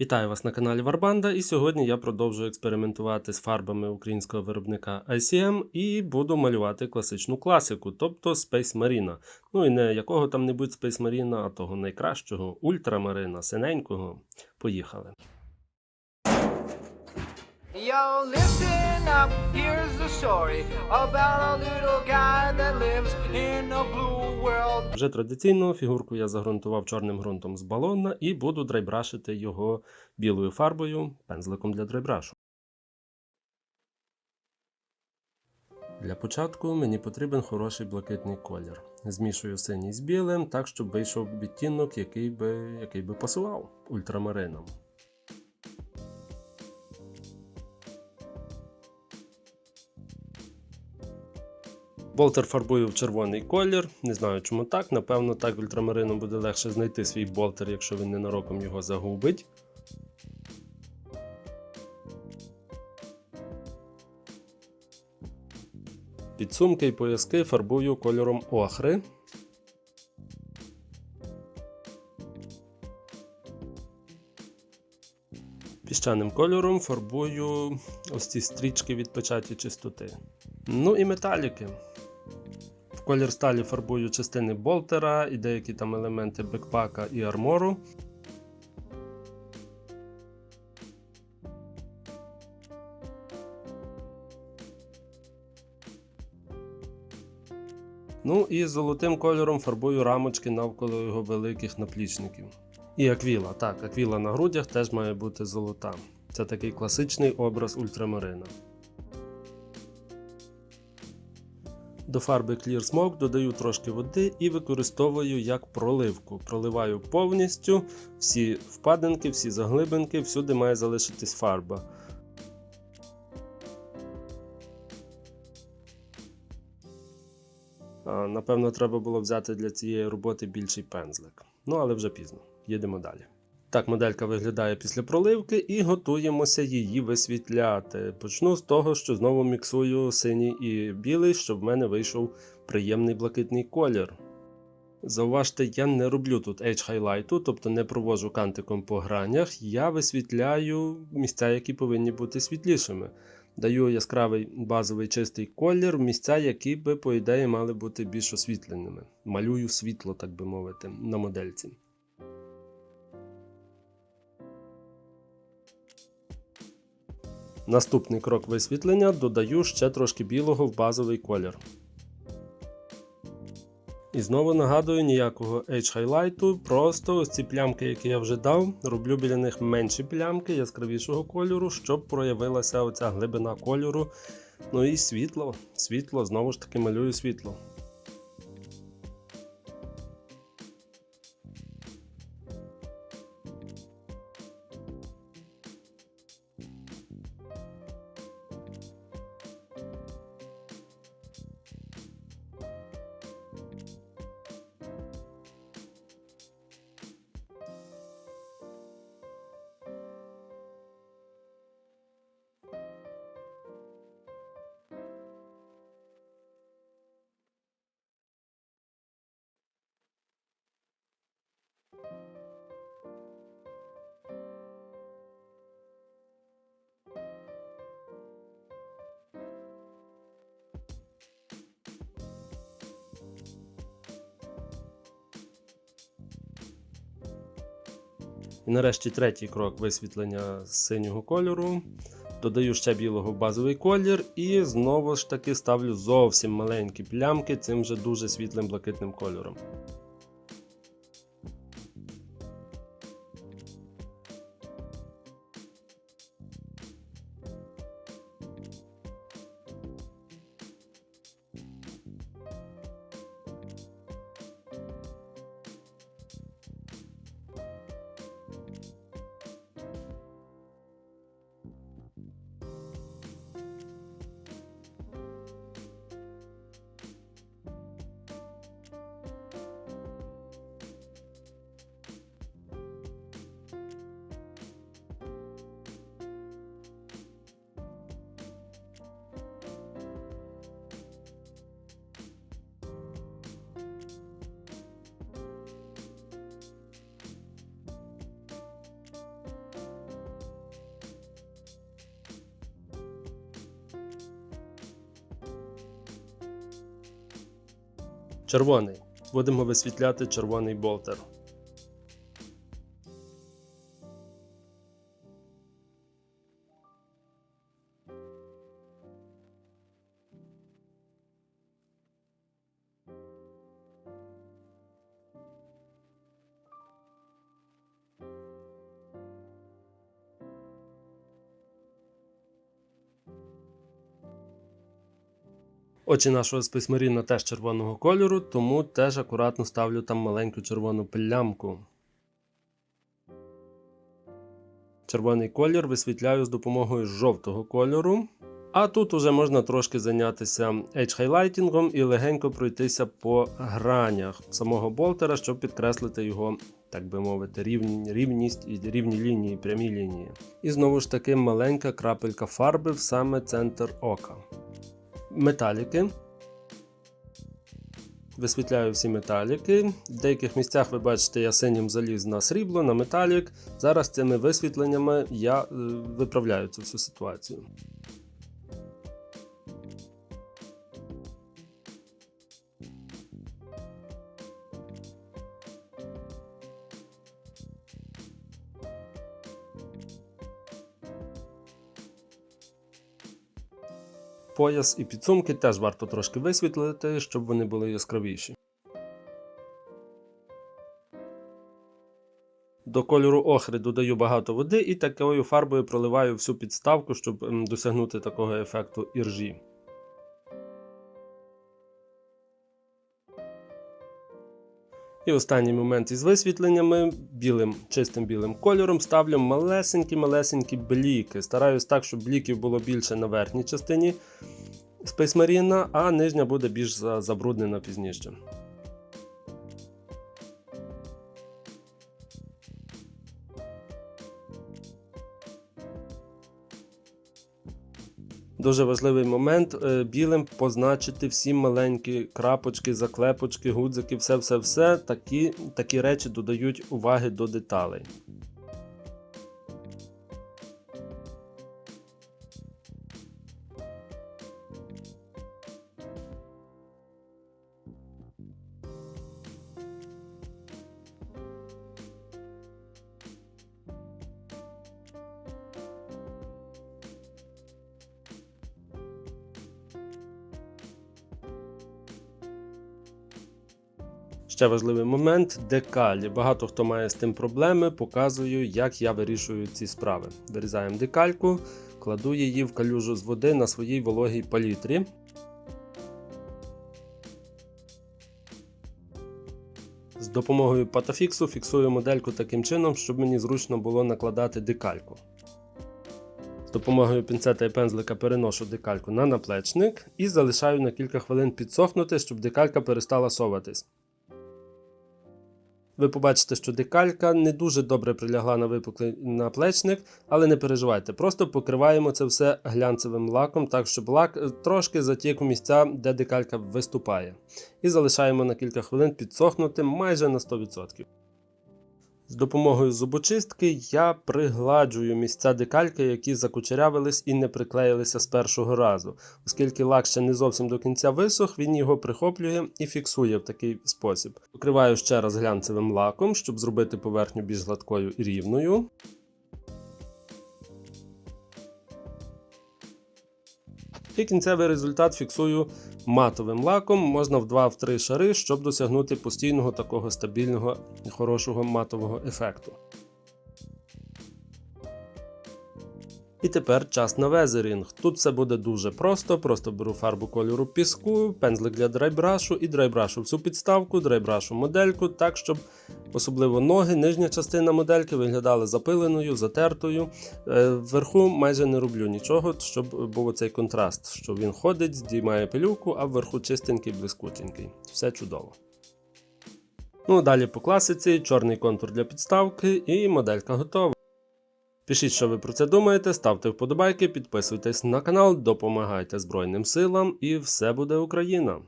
Вітаю вас на каналі Варбанда, і сьогодні я продовжую експериментувати з фарбами українського виробника ICM і буду малювати класичну класику, тобто Space Marina. Ну і не якого там небудь Space Marina, а того найкращого ультрамарина, синенького. Поїхали. Yo, listen up, here's the story about a little guy that lives in a blue world. Вже традиційно фігурку я загрунтував чорним ґрунтом з балона і буду драйбрашити його білою фарбою, пензликом для драйбрашу. Для початку мені потрібен хороший блакитний колір. Змішую синій з білим, так щоб вийшов відтінок, який би, який би пасував ультрамаринам. Болтер фарбую в червоний колір. Не знаю, чому так. Напевно, так ультрамарином буде легше знайти свій болтер, якщо він ненароком його загубить. Підсумки і пояски фарбую кольором охри. Піщаним кольором фарбую ось ці стрічки від печаті чистоти. Ну і металіки. Колір сталі фарбую частини болтера і деякі там елементи бекпака і армору. Ну і золотим кольором фарбую рамочки навколо його великих наплічників. І аквіла. Так, аквіла на грудях теж має бути золота. Це такий класичний образ ультрамарина. До фарби Clear Smoke додаю трошки води і використовую як проливку. Проливаю повністю всі впадинки, всі заглибинки, всюди має залишитись фарба. Напевно, треба було взяти для цієї роботи більший пензлик. Ну, але вже пізно. Їдемо далі. Так, моделька виглядає після проливки і готуємося її висвітляти. Почну з того, що знову міксую синій і білий, щоб в мене вийшов приємний блакитний колір. Зауважте, я не роблю тут Edge Highlight, тобто не провожу кантиком по гранях, я висвітляю місця, які повинні бути світлішими. Даю яскравий базовий чистий колір в місця, які би, по ідеї, мали бути більш освітленими. Малюю світло, так би мовити, на модельці. Наступний крок висвітлення додаю ще трошки білого в базовий колір. І знову нагадую ніякого H-хайлайту, просто ось ці плямки, які я вже дав, роблю біля них менші плямки яскравішого кольору, щоб проявилася оця глибина кольору. Ну і світло. Світло, знову ж таки малюю світло. І нарешті третій крок висвітлення синього кольору. Додаю ще білого базовий колір і знову ж таки ставлю зовсім маленькі плямки цим же дуже світлим блакитним кольором. Червоний. Будемо висвітляти червоний болтер. Очі нашого списьмаріна теж червоного кольору, тому теж акуратно ставлю там маленьку червону плямку. Червоний колір висвітляю з допомогою жовтого кольору. А тут уже можна трошки зайнятися H-хайлайтінгом і легенько пройтися по гранях самого болтера, щоб підкреслити його, так би мовити, рівні, рівність і рівні лінії, прямі лінії. І знову ж таки маленька крапелька фарби в саме центр ока металіки. Висвітляю всі металіки. В деяких місцях ви бачите, я синім заліз на срібло, на металік. Зараз цими висвітленнями я е, виправляю цю всю ситуацію. Пояс і підсумки теж варто трошки висвітлити, щоб вони були яскравіші. До кольору охри додаю багато води і такою фарбою проливаю всю підставку, щоб досягнути такого ефекту іржі. І останній момент із висвітленнями білим чистим білим кольором ставлю малесенькі-малесенькі бліки. Стараюсь так, щоб бліків було більше на верхній частині Space Marine, а нижня буде більш забруднена пізніше. Дуже важливий момент е, білим позначити всі маленькі крапочки, заклепочки, гудзики, все-все-все. Такі, такі речі додають уваги до деталей. Ще важливий момент декалі. Багато хто має з тим проблеми, показую, як я вирішую ці справи. Вирізаємо декальку, кладу її в калюжу з води на своїй вологій палітрі. З допомогою патафіксу фіксую модельку таким чином, щоб мені зручно було накладати декальку. З допомогою пінцета і пензлика переношу декальку на наплечник і залишаю на кілька хвилин підсохнути, щоб декалька перестала соватись. Ви побачите, що декалька не дуже добре прилягла на випуклий наплечник, але не переживайте, просто покриваємо це все глянцевим лаком, так щоб лак е, трошки затік у місця, де декалька виступає. І залишаємо на кілька хвилин підсохнути майже на 100%. З допомогою зубочистки я пригладжую місця декальки, які закучерявились і не приклеїлися з першого разу. Оскільки лак ще не зовсім до кінця висох, він його прихоплює і фіксує в такий спосіб. Покриваю ще раз глянцевим лаком, щоб зробити поверхню більш гладкою і рівною. І кінцевий результат фіксую матовим лаком, можна в 2-3 шари, щоб досягнути постійного такого стабільного хорошого матового ефекту. І тепер час на везерінг. Тут все буде дуже просто. Просто беру фарбу кольору піску, пензлик для драйбрашу і драйбрашу всю підставку, драйбрашу модельку, так, щоб особливо ноги, нижня частина модельки виглядали запиленою, затертою. Е, Вверху майже не роблю нічого, щоб був цей контраст, що він ходить, здіймає пилюку, а вверху чистенький, блискученький. Все чудово. Ну, далі по класиці, чорний контур для підставки і моделька готова. Пишіть, що ви про це думаєте, ставте вподобайки, підписуйтесь на канал, допомагайте Збройним силам і все буде Україна!